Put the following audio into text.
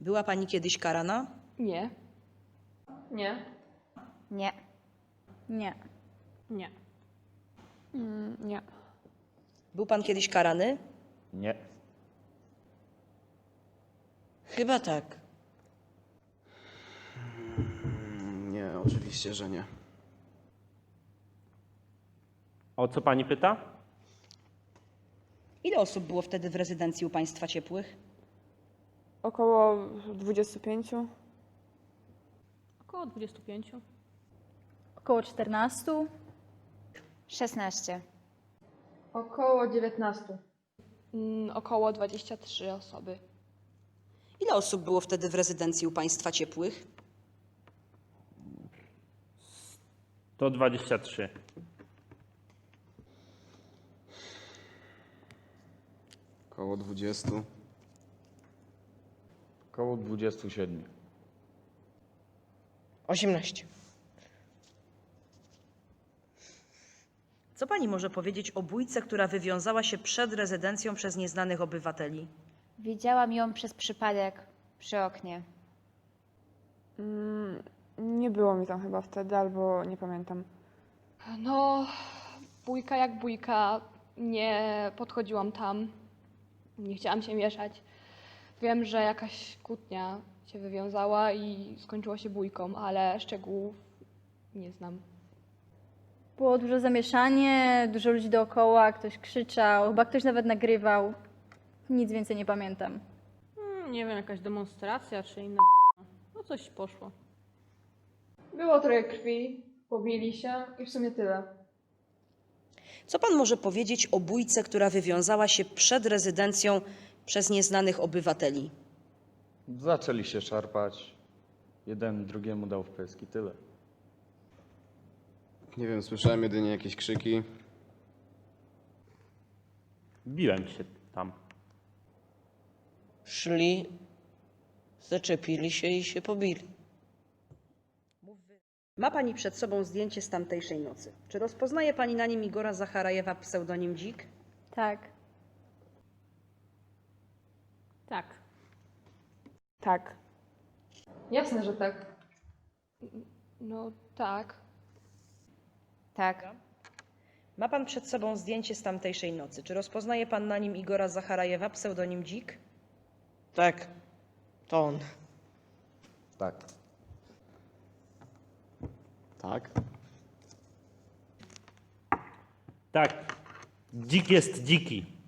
Była pani kiedyś karana? Nie. Nie. Nie. Nie. Nie. Mm, nie. Był pan kiedyś karany? Nie. Chyba tak. Nie, oczywiście, że nie. O co pani pyta? Ile osób było wtedy w rezydencji u państwa ciepłych? Około 25. Około 25. Około 14. 16. Około 19. Mm, około 23 osoby. Ile osób było wtedy w rezydencji u państwa ciepłych? To 23. Około 20. Około 27. 18. Co pani może powiedzieć o bójce, która wywiązała się przed rezydencją przez nieznanych obywateli? Widziałam ją przez przypadek przy oknie. Mm, nie było mi tam chyba wtedy, albo nie pamiętam. No, bójka jak bójka. Nie podchodziłam tam. Nie chciałam się mieszać. Wiem, że jakaś kłótnia się wywiązała i skończyło się bójką, ale szczegółów nie znam. Było duże zamieszanie, dużo ludzi dookoła, ktoś krzyczał, chyba ktoś nawet nagrywał. Nic więcej nie pamiętam. Mm, nie wiem, jakaś demonstracja czy inna No coś poszło. Było trochę krwi, pobili się i w sumie tyle. Co pan może powiedzieć o bójce, która wywiązała się przed rezydencją przez nieznanych obywateli? Zaczęli się szarpać. Jeden drugiemu dał w pysk i tyle. Nie wiem, słyszałem jedynie jakieś krzyki. Biłem się tam. Szli, zaczepili się i się pobili. Ma pani przed sobą zdjęcie z tamtejszej nocy. Czy rozpoznaje pani na nim Igora Zacharajewa, pseudonim Dzik? Tak. Tak. Tak. Jasne, że tak. No tak. Tak. Ma pan przed sobą zdjęcie z tamtejszej nocy. Czy rozpoznaje pan na nim Igora Zacharajewa, pseudonim Dzik? Tak, to on. Tak. Tak? Tak. Dzik jest dziki.